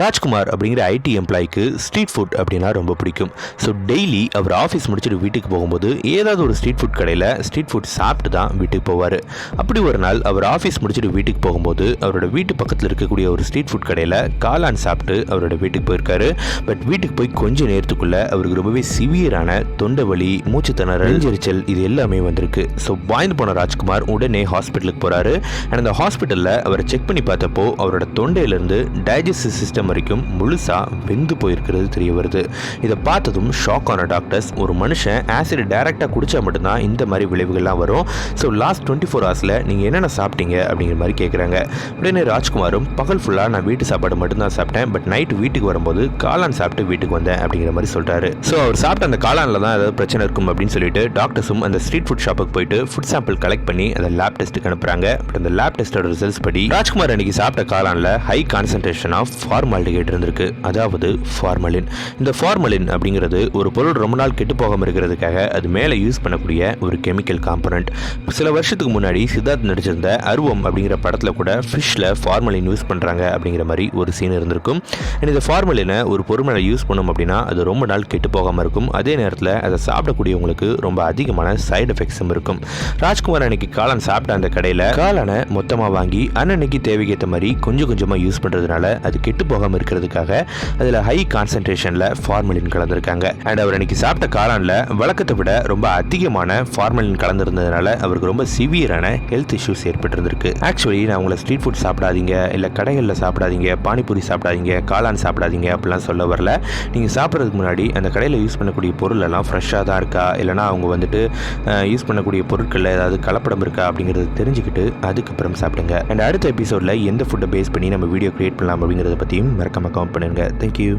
ராஜ்குமார் அப்படிங்கிற ID எம்ப்ளாய்க்கு street food அப்படின்னா ரொம்ப பிடிக்கும். ஸோ டெய்லி அவர் ஆஃபீஸ் முடிச்சுட்டு வீட்டுக்கு போகும்போது ஏதாவது ஒரு ஸ்ட்ரீட் ஃபுட் கடையில் ஸ்ட்ரீட் ஃபுட் சாப்பிட்டு தான் வீட்டுக்கு போவார். அப்படி ஒரு நாள் அவர் ஆஃபீஸ் முடிச்சுட்டு வீட்டுக்கு போகும்போது அவரோட வீட்டு பக்கத்தில் இருக்கக்கூடிய ஒரு ஸ்ட்ரீட் ஃபுட் கடையில் காளான் சாப்பிட்டு அவரோட வீட்டுக்கு போயிருக்காரு. பட் வீட்டுக்கு போய் கொஞ்சம் நேரத்துக்குள்ளே அவருக்கு ரொம்பவே சிவியரான தொண்டை வலி மூச்சு திணறல் நெஞ்செரிச்சல் இது எல்லாமே வந்திருக்கு. ஸோ வாய்ந்து போன ராஜ்குமார் உடனே ஹாஸ்பிட்டலுக்கு போகிறாரு அண்ட் அந்த ஹாஸ்பிட்டலில் அவரை செக் பண்ணி பார்த்தப்போ அவரோட தொண்டையிலேருந்து டைஜஸ்டிவ் சிஸ்டம் வரைக்கும் முழுசாக வெந்து போயிருக்கிறது தெரிய வருது. இதை பார்த்ததும் ஷாக் ஆன டாக்டர்ஸ் ஒரு மனுஷன் ஆசிட் டைரெக்டாக குடித்தா மட்டும்தான் இந்த மாதிரி விளைவுகள்லாம் வரும். ஸோ லாஸ்ட் டுவெண்ட்டி ஃபோர் ஹவர்ஸில் நீங்கள் என்னென்ன சாப்பிட்டீங்க அப்படிங்கிற மாதிரி கேட்குறாங்க உடனே ராஜ்குமாரும் பகல் ஃபுல்லாக நான் வீட்டு சாப்பாடு மட்டும்தான் சாப்பிட்டேன். பட் நைட் வீட்டுக்கு வரும்போது காளான் சாப்பிட்டு வீட்டுக்கு வந்தேன். அப்படிங்கிற மாதிரி சொல்கிறாரு ஸோ அவர் சாப்பிட்ட அந்த காளானில் தான் ஏதாவது பிரச்சனை இருக்கும் அப்படின்னு சொல்லிட்டு டாக்டர்ஸும் அந்த ஸ்ட்ரீட் ஃபுட் ஷாப்புக்கு போயிட்டு ஃபுட் சாம்பிள் கலெக்ட் பண்ணி அந்த லேப் டெஸ்ட்டுக்கு அனுப்புறாங்க. பட் அந்த லேப் டெஸ்ட்டோட ரிசல்ட்ஸ் படி ராஜ்குமார் அன்னைக்கு சாப்பிட்ட காளானில் ஹை கான்சன்ட்ரேஷன் ஆஃப் ஃபார்மாலிடிகேட் இருந்திருக்கு. அதாவது ஃபார்மலின் இந்த ஃபார்மலின் அப்படிங்கிறது ஒரு பொருள் ரொம்ப நாள் கெட்டு போகாமல் இருக்கிறதுக்காக அது மேலே யூஸ் பண்ணக்கூடிய ஒரு கெமிக்கல் காம்பனண்ட் சில வருஷத்துக்கு முன்னாடி சித்தார்த் நடிச்சிருந்த அருவம் அப்படிங்கிற படத்தில் கூட ஃபிஷ்ஷில் ஃபார்மலின் யூஸ் பண்ணுறாங்க அப்படிங்கிற மாதிரி ஒரு சீன் இருந்திருக்கும். And இந்த ஃபார்மலினை ஒரு பொருள் மேலே யூஸ் பண்ணோம் அப்படின்னா அது ரொம்ப நாள் கெட்டு போகாமல் இருக்கும். அதே நேரத்தில் அதை சாப்பிடக்கூடியவங்களுக்கு ரொம்ப அதிகமான சைடு எஃபெக்ட்ஸும் இருக்கும். ராஜ்குமார் அன்னைக்கு காளான் சாப்பிட்ட அந்த கடையில் காளானை மொத்தமாக வாங்கி அன்னன்னைக்கு தேவைக்கேற்ற மாதிரி கொஞ்சம் கொஞ்சமாக யூஸ் பண்ணுறதுனால அது கெட்டு போகாமல் இருக்கிறதுக்காக அதில் ஹை கான்சன்ட்ரேஷனில் ஃபார்மலின் கலந்துருக்காங்க. அண்ட் அவர் அன்னைக்கு சாப்பிட்ட காளானில் வழக்கத்தை விட ரொம்ப அதிகமான ஃபார்மலின் கலந்துருந்ததுனால அவருக்கு ரொம்ப சிவியரான ஹெல்த் இஷ்யூஸ் ஏற்பட்டிருந்திருக்கு. ஆக்சுவலி நான் உங்களை ஸ்ட்ரீட் ஃபுட் சாப்பிடாதீங்க இல்லை கடைகளில் சாப்பிடாதீங்க பானிபூரி சாப்பிடாதீங்க காளான் சாப்பிடாதீங்க அப்படிலாம் சொல்ல வரல. நீங்கள் சாப்பிட்றதுக்கு முன்னாடி அந்த கடையில் யூஸ் பண்ணக்கூடிய பொருள் எல்லாம் ஃப்ரெஷ்ஷாக தான் இருக்கா? இல்லைனா அவங்க வந்துட்டு யூஸ் பண்ணக்கூடிய பொருட்களில் ஏதாவது கலப்படம் இருக்கா அப்படிங்கிறத தெரிஞ்சுக்கிட்டு அதுக்கப்புறம் சாப்பிடுங்க. அண்ட் அடுத்த எபிசோடில் எந்த ஃபுட்டை பேஸ் பண்ணி நம்ம வீடியோ கிரியேட் பண்ணலாம் அப்படிங்கிறத பற்றியும் மறக்காமல் கமெண்ட் பண்ணுங்கள் தேங்க்யூ